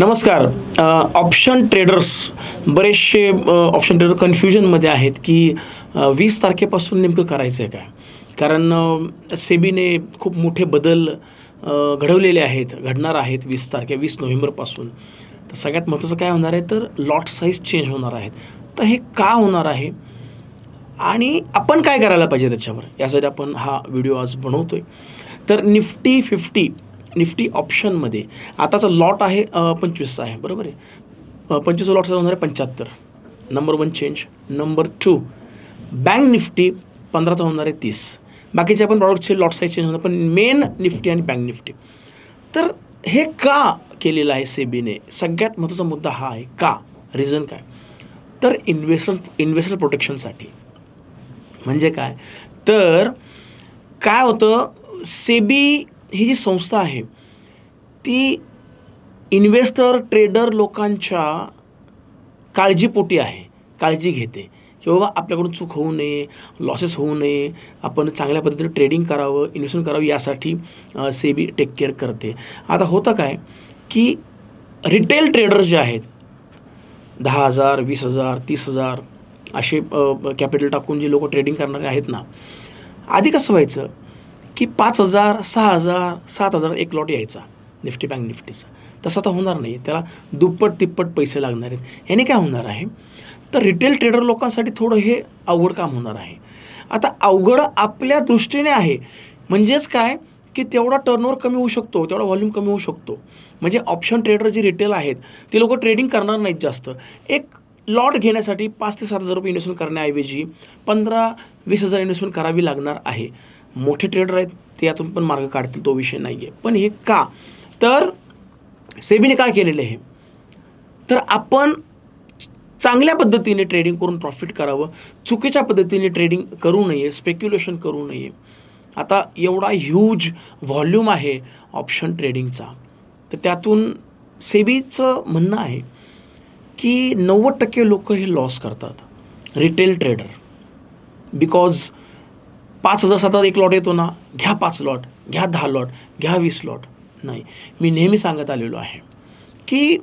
नमस्कार. Option traders बरेचसे option trader कन्फ्युजनमध्ये आहेत की वीस तारखेपासून नेमकं करायचं आहे काय? कारण सेबीने खूप मोठे बदल घडवलेले आहेत घडणार आहेत वीस तारखे वीस नोव्हेंबरपासून. तर सगळ्यात महत्त्वाचं काय होणार आहे? तर लॉट साईज चेंज होणार आहेत. तर हे का होणार आहे? आणि आपण काय करायला पाहिजे त्याच्यावर? यासाठी आपण हा व्हिडिओ आज बनवतो आहे तर निफ्टी फिफ्टी निफ्टी ऑप्शनमध्ये आताचा लॉट आहे पंचवीसचा आहे बरोबर आहे? पंचवीसचा लॉट होणार आहे पंच्याहत्तर. Number one change number two bank Nifty पंधराचा होणार आहे तीस. बाकीचे आपण प्रॉडक्टचे लॉट साईज चेंज होणार पण मेन निफ्टी आणि बँक निफ्टी. तर हे का केलेलं आहे सेबीने सगळ्यात महत्त्वाचा मुद्दा हा आहे का? रिझन काय? तर इन्व्हेस्टर इन्व्हेस्टर प्रोटेक्शनसाठी म्हणजे काय? तर काय होतं? सेबी ही जी संस्था आहे ती इन्व्हेस्टर ट्रेडर लोकांच्या काळजीपोटी आहे काळजी घेते. की बाबा आपल्याकडून चूक होऊ नये लॉसेस होऊ नये आपण चांगल्या पद्धतीने ट्रेडिंग करावं इन्व्हेस्टमेंट करावं यासाठी सेबी टेक केअर करते. आता होतं काय की रिटेल ट्रेडर जे आहेत दहा हजार वीस हजार तीस हजार असे कॅपिटल टाकून जे लोक ट्रेडिंग करणारे आहेत ना आधी कसं व्हायचं की पाच हजार सहा हजार सात हजार एक लॉट यायचा. निफ्टी बँक निफ्टीचा. तसं आता होणार नाही. त्याला दुप्पट तिप्पट पैसे लागणार आहेत. ह्याने काय होणार आहे? तर रिटेल ट्रेडर लोकांसाठी थोडं हे अवघड काम होणार आहे. आता अवघड आपल्या दृष्टीने आहे. म्हणजेच काय? की तेवढा टर्नओव्हर कमी होऊ शकतो. तेवढा व्हॉल्यूम कमी होऊ शकतो. म्हणजे ऑप्शन ट्रेडर जे रिटेल आहेत ते लोक ट्रेडिंग करणार नाहीत जास्त. एक लॉट घेण्यासाठी पाच ते सात हजार रुपये इन्व्हेस्टमेंट करण्याऐवजी पंधरा वीस हजार इन्व्हेस्टमेंट करावी लागणार आहे. मोठे ट्रेडर आहेत ते यातून पण मार्ग काढतील तो विषय नाही आहे पण हे का? तर सेबीने काय केलेलं आहे? तर आपण चांगल्या पद्धतीने ट्रेडिंग करून प्रॉफिट करावं. चुकीच्या पद्धतीने ट्रेडिंग करू नये स्पेक्युलेशन करू नये. आता एवढा ह्यूज व्हॉल्यूम आहे ऑप्शन ट्रेडिंगचा तर त्यातून सेबीचं म्हणणं आहे. की नव्वद टक्के लोक हे लॉस करतात. रिटेल ट्रेडर बिकॉज पाच हजार सात एक लॉट येतो ना घ्या पाच लॉट घ्या दहा लॉट घ्या वीस लॉट नाही. मी नेहमी सांगत आलेलो आहे की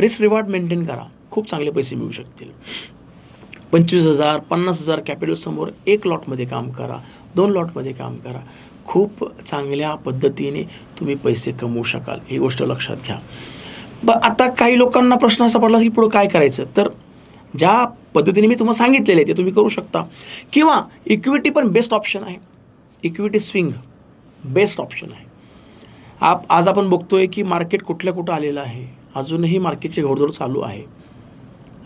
रिस्क रिवॉर्ड मेंटेन करा. खूप चांगले पैसे मिळू शकतील. पंचवीस हजार पन्नास हजार कॅपिटलसमोर एक लॉटमध्ये काम करा दोन लॉटमध्ये काम करा. खूप चांगल्या पद्धतीने तुम्ही पैसे कमवू शकाल. ही गोष्ट लक्षात घ्या. ब आता काही लोकांना प्रश्न असा पडला की पुढं काय करायचं? तर ज्या पद्धतीने मी तुम्हाला सांगितलेले आहे ते तुम्ही करू शकता. किंवा इक्विटी पण बेस्ट ऑप्शन आहे. इक्विटी स्विंग बेस्ट ऑप्शन आहे. आप आज आपण बघतो आहे की मार्केट कुठल्या कुठं आलेलं आहे. अजूनही मार्केटची घोडदौड चालू आहे.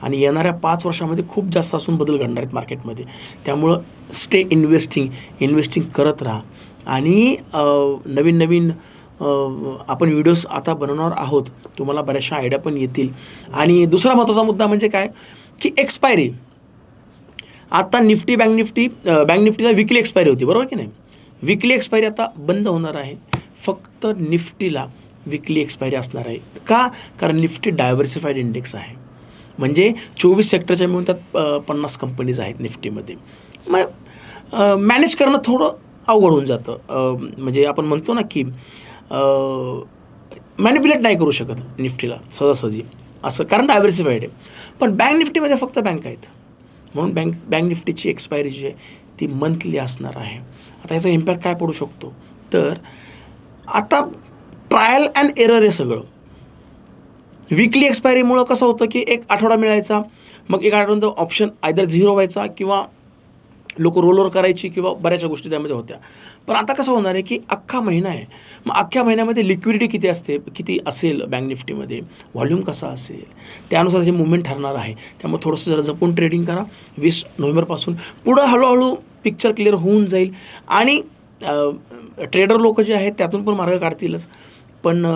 आणि येणाऱ्या पाच वर्षामध्ये खूप जास्त असून बदल घडणार आहेत मार्केटमध्ये त्यामुळं स्टे इन्व्हेस्टिंग इन्व्हेस्टिंग करत राहा. आणि नवीन नवीन आपण व्हिडिओज आता बनवणार आहोत तुम्हाला बऱ्याचशा आयडिया पण येतील. आणि दुसरा महत्त्वाचा मुद्दा म्हणजे काय? की एक्सपायरी आता निफ्टी बँक निफ्टी बँक निफ्टीला विकली एक्सपायरी होती बरोबर की नाही? विकली एक्सपायरी आता बंद होणार आहे. फक्त निफ्टीला विकली एक्सपायरी असणार आहे. का? कारण निफ्टी डायव्हर्सिफाईड इंडेक्स आहे. म्हणजे चोवीस सेक्टरच्या मिळून त्यात पन्नास कंपनीज आहेत निफ्टीमध्ये. मग मॅनेज करणं थोडं अवघड होऊन जातं. म्हणजे आपण म्हणतो ना की मॅनिप्युलेट नाही करू शकत निफ्टीला सहजासहजी. असं कारण डायव्हर्सिफाईड आहे. पण बँक निफ्टीमध्ये फक्त बँक आहेत. म्हणून बँक बँक निफ्टीची एक्सपायरी जी आहे ती मंथली असणार आहे. आता याचा इम्पॅक्ट काय पडू शकतो? तर आता ट्रायल अँड एरर आहे सगळं. विकली एक्सपायरीमुळं कसं होतं की एक आठवडा मिळायचा मग एक आठवड्यानंतर ऑप्शन आयदर झिरो व्हायचा किंवा लोक रोलवर करायची किंवा बऱ्याचशा गोष्टी त्यामध्ये होत्या. पण आता कसं होणार आहे की अख्खा महिना आहे. मग अख्ख्या महिन्यामध्ये लिक्विडिटी किती असते किती असेल बँक निफ्टीमध्ये? व्हॉल्यूम कसा असेल? त्यानुसार त्याची मुवमेंट ठरणार आहे. त्यामुळे थोडंसं जरा जपून ट्रेडिंग करा. वीस नोव्हेंबरपासून पुढं हळूहळू पिक्चर क्लिअर होऊन जाईल. आणि ट्रेडर लोक जे आहेत त्यातून पण मार्ग काढतीलच. पण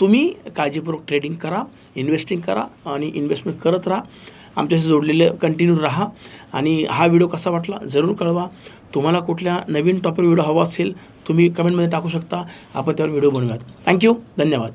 तुम्ही काळजीपूर्वक ट्रेडिंग करा इन्व्हेस्टिंग करा आणि इन्व्हेस्टमेंट करत राहा. आमच्याशी जोडलेले कंटिन्यू राहा. आणि हा व्हिडिओ कसा वाटला जरूर कळवा. तुम्हाला कुठल्या नवीन टॉपिक व्हिडिओ हवा असेल तुम्ही कमेंटमध्ये टाकू शकता. आपण त्यावर व्हिडिओ बनवूयात. थँक्यू धन्यवाद.